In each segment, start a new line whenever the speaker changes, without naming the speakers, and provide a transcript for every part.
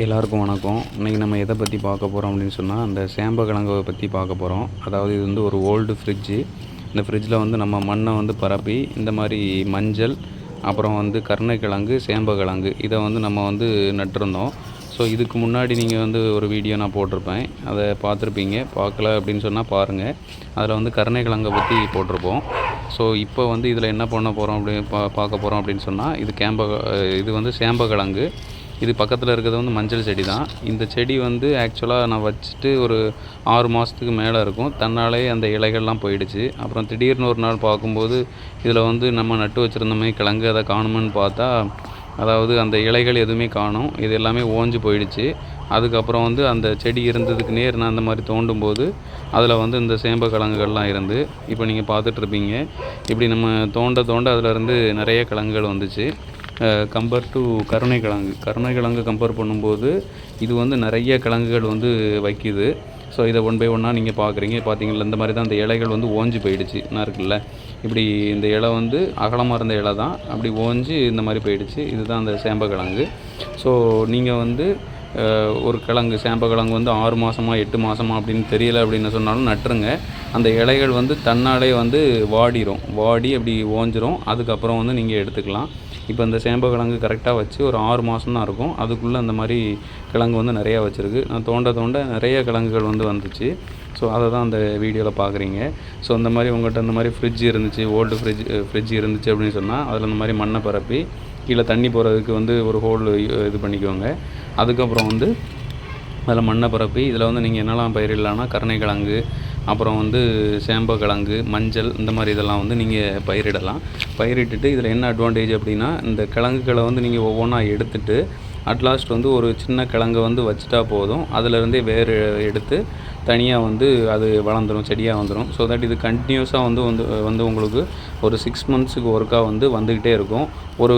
எல்லாருக்கும் வணக்கம். இன்றைக்கி நம்ம எதை பற்றி பார்க்க போகிறோம் அப்படின்னு சொன்னால் அந்த சேம்பக்கிழங்கை பற்றி பார்க்க போகிறோம் அதாவது இது வந்து ஒரு ஓல்டு ஃப்ரிட்ஜு இந்த ஃப்ரிட்ஜில் வந்து நம்ம மண்ணை வந்து பரப்பி இந்த மாதிரி மஞ்சள் அப்புறம் வந்து கருணைக்கிழங்கு சேம்பக்கிழங்கு இதை வந்து நம்ம வந்து நட்டிருந்தோம். ஸோ இதுக்கு முன்னாடி நீங்கள் வந்து ஒரு வீடியோ நான் போட்டிருப்பேன். அதை பார்த்துருப்பீங்க. பார்க்கல அப்படின்னு சொன்னால் பாருங்கள் அதில் வந்து கருணைக்கிழங்கை பற்றி போட்டிருப்போம். ஸோ இப்போ வந்து இதில் என்ன பண்ண போகிறோம் அப்படி பா பார்க்க போகிறோம் அப்படின்னு சொன்னால் இது கேம்ப இது வந்து சேம்பக்கிழங்கு. இது பக்கத்தில் இருக்கிறது வந்து மஞ்சள் செடி தான் இந்த செடி வந்து ஆக்சுவலாக நான் வச்சுட்டு ஒரு ஆறு மாதத்துக்கு மேலே இருக்கும். தன்னாலே அந்த இலைகள்லாம் போயிடுச்சு. அப்புறம் திடீர்னு ஒரு நாள் பார்க்கும்போது இதில் வந்து நம்ம நட்டு வச்சுருந்தோமே கிழங்கு அதை காணுமென்னு பார்த்தா அதாவது அந்த இலைகள் எதுவுமே காணும். இது எல்லாமே ஓஞ்சு போயிடுச்சு. அதுக்கப்புறம் வந்து அந்த செடி இருந்ததுக்கு நேர் நான் அந்த மாதிரி தோண்டும் போது அதில் வந்து இந்த சேம்ப கிழங்குகள்லாம் இருந்து இப்போ நீங்கள் பார்த்துட்ருப்பீங்க இப்படி நம்ம தோண்ட தோண்ட அதில் நிறைய கிழங்குகள் வந்துச்சு. கம்பேர் டு கருணை கிழங்கு கம்பேர் பண்ணும்போது இது வந்து நிறைய கிழங்குகள் வந்து வைக்குது. ஸோ இதை ஒன் பை ஒன்னாக நீங்கள் பார்க்குறீங்க பார்த்தீங்களா இந்த மாதிரி தான் அந்த இலைகள் வந்து ஓஞ்சி போயிடுச்சு. நான் இருக்குல்ல இப்படி இந்த இலை வந்து அகலமாக இருந்த இலை தான். அப்படி ஓஞ்சி இந்த மாதிரி போயிடுச்சு. இதுதான் அந்த சேம்பக்கிழங்கு ஸோ நீங்கள் வந்து ஒரு கிழங்கு சேம்பக்கிழங்கு வந்து ஆறு மாதமா எட்டு மாதமா அப்படின்னு தெரியல அப்படின்னு சொன்னாலும் நட்டுருங்க. அந்த இலைகள் வந்து தன்னாலே வந்து வாடிடும் வாடி அப்படி ஓஞ்சிரும். அதுக்கப்புறம் வந்து நீங்கள் எடுத்துக்கலாம். இப்போ இந்த சேம்ப கிழங்கு கரெக்டாக வச்சு ஒரு ஆறு மாதம் தான் இருக்கும். அதுக்குள்ளே அந்த மாதிரி கிழங்கு வந்து நிறையா வச்சுருக்கு. நான் தோண்ட தோண்ட நிறைய கிழங்குகள் வந்து வந்துச்சு. ஸோ அதை தான் அந்த வீடியோவில் பார்க்குறீங்க ஸோ அந்த மாதிரி உங்கள்கிட்ட இந்த மாதிரி ஃப்ரிட்ஜ் இருந்துச்சு ஓல்டு ஃப்ரிட்ஜ் ஃப்ரிட்ஜ் இருந்துச்சு அப்படின்னு சொன்னால் அதில் அந்த மாதிரி மண்ணை பரப்பி கீழே தண்ணி போகிறதுக்கு வந்து ஒரு ஹோல் இது பண்ணிக்குவாங்க அதுக்கப்புறம் வந்து அதில் மண்ணை பரப்பி இதில் வந்து நீங்கள் என்னெல்லாம் பயிரிடலான்னா கருணைக்கிழங்கு அப்புறம் வந்து சேம்பக்கிழங்கு மஞ்சள் இந்த மாதிரி இதெல்லாம் வந்து நீங்கள் பயிரிடலாம். பயிரிட்டுட்டு இதில் என்ன அட்வான்டேஜ் அப்படின்னா இந்த கிழங்குகளை வந்து நீங்கள் ஒவ்வொன்றா எடுத்துட்டு அட்லாஸ்ட் வந்து ஒரு சின்ன கிழங்கை வந்து வச்சுட்டா போதும். அதிலருந்தே வேர் எடுத்து தனியாக வந்து அது வளர்ந்துடும் செடியாக வந்துடும் ஸோ தட் இது கண்டினியூஸாக வந்து வந்து வந்து உங்களுக்கு ஒரு சிக்ஸ் மந்த்ஸுக்கு ஒருக்காக வந்து வந்துக்கிட்டே இருக்கும். ஒரு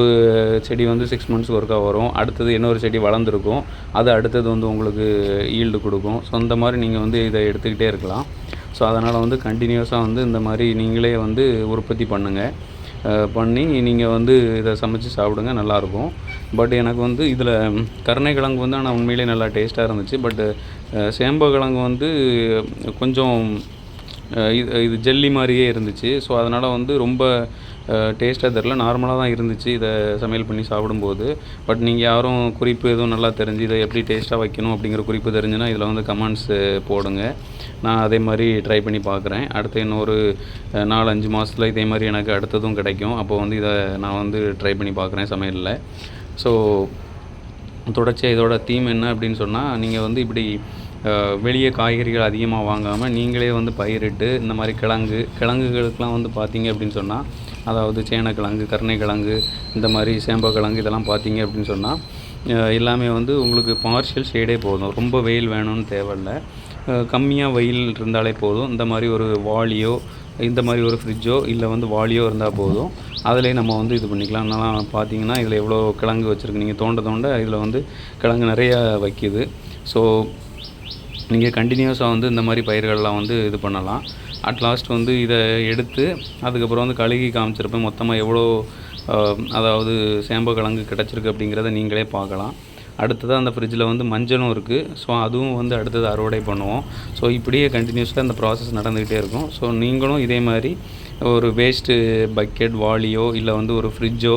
செடி வந்து சிக்ஸ் மந்த்ஸுக்கு ஒருக்கா வரும். அடுத்தது இன்னொரு செடி வளர்ந்துருக்கும். அது அடுத்தது வந்து உங்களுக்கு ஈல்டு கொடுக்கும். ஸோ அந்த மாதிரி நீங்கள் வந்து இதை எடுத்துக்கிட்டே இருக்கலாம். ஸோ அதனால் வந்து கண்டினியூஸாக வந்து இந்த மாதிரி நீங்களே வந்து உற்பத்தி பண்ணுங்கள் பண்ணி நீங்கள் வந்து இதை சமைச்சு சாப்பிடுங்க நல்லாயிருக்கும். பட் எனக்கு வந்து இதில் கருணைக்கிழங்கு வந்து ஆனால் உண்மையிலே நல்லா டேஸ்ட்டாக இருந்துச்சு. பட்டு சேம்பக்கிழங்கு வந்து கொஞ்சம் இது இது ஜெல்லி மாதிரியே இருந்துச்சு. ஸோ அதனால் வந்து ரொம்ப டேஸ்ட்டாக தெரில நார்மலாக தான் இருந்துச்சு இதை சமையல் பண்ணி சாப்பிடும்போது. பட் நீங்கள் யாரும் குறிப்பு எதுவும் நல்லா தெரிஞ்சு இதை எப்படி டேஸ்ட்டாக வைக்கணும் அப்படிங்கிற குறிப்பு தெரிஞ்சுன்னா இதில் வந்து கமெண்ட்ஸ் போடுங்க. நான் அதே மாதிரி ட்ரை பண்ணி பார்க்குறேன். அடுத்து இன்னொரு நாலு அஞ்சு மாதத்தில் இதே மாதிரி எனக்கு அடுத்ததும் கிடைக்கும். அப்போ வந்து இதை நான் வந்து ட்ரை பண்ணி பார்க்குறேன் சமையலில். ஸோ தொடர்ச்சியாக இதோட தீம் என்ன அப்படின்னு சொன்னால் நீங்கள் வந்து இப்படி வெளியே காய்கறிகள் அதிகமாக வாங்காமல் நீங்களே வந்து பயிரிட்டு இந்த மாதிரி கிழங்கு கிழங்குகளுக்கெலாம் வந்து பார்த்தீங்க அப்படின்னு சொன்னால் அதாவது சேனக்கிழங்கு கருணைக்கிழங்கு இந்த மாதிரி சேம்பக்கிழங்கு இதெல்லாம் பார்த்தீங்க அப்படின்னு சொன்னால் எல்லாமே வந்து உங்களுக்கு பார்ஷியல் ஷேடே போதும். ரொம்ப வெயில் வேணும்னு தேவையில்ல. கம்மியாக வெயில் இருந்தாலே போதும். இந்த மாதிரி ஒரு வாளியோ இந்த மாதிரி ஒரு ஃப்ரிட்ஜோ இல்லை வந்து வாளியோ இருந்தால் போதும். அதிலே நம்ம வந்து இது பண்ணிக்கலாம். என்னெல்லாம் பார்த்தீங்கன்னா இதில் எவ்வளோ கிழங்கு வச்சுருக்கு. நீங்கள் தோண்ட தோண்ட இதில் வந்து கிழங்கு நிறையா வைக்கிது. ஸோ நீங்கள் கண்டினியூஸாக வந்து இந்த மாதிரி பயிர்கள்லாம் வந்து இது பண்ணலாம். அட் லாஸ்ட் வந்து இதை எடுத்து அதுக்கப்புறம் வந்து கழுகி காமிச்சிருப்பேன். மொத்தமாக எவ்வளோ அதாவது சேம்பக்கிழங்கு கிடச்சிருக்கு அப்படிங்கிறத நீங்களே பார்க்கலாம். அடுத்ததாக அந்த ஃப்ரிட்ஜில் வந்து மஞ்சளும் இருக்குது ஸோ அதுவும் வந்து அடுத்தது அறுவடை பண்ணுவோம். ஸோ இப்படியே கண்டினியூஸாக அந்த ப்ராசஸ் நடந்துக்கிட்டே இருக்கும். ஸோ நீங்களும் இதே மாதிரி ஒரு வேஸ்ட்டு பக்கெட் வாளியோ இல்லை வந்து ஒரு ஃப்ரிட்ஜோ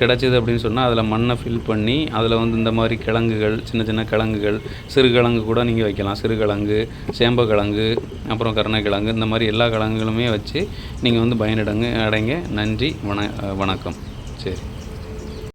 கிடச்சிது அப்படின்னு சொன்னால் அதில் மண்ணை ஃபில் பண்ணி அதில் வந்து இந்த மாதிரி கிழங்குகள் சின்ன சின்ன கிழங்குகள் சிறுகிழங்கு கூட நீங்கள் வைக்கலாம். சிறுகிழங்கு சேம்பக்கிழங்கு அப்புறம் கருணைக்கிழங்கு இந்த மாதிரி எல்லா கிழங்குகளுமே வச்சு நீங்கள் வந்து பயனடங்கு அடைங்க. நன்றி வண வணக்கம். சரி.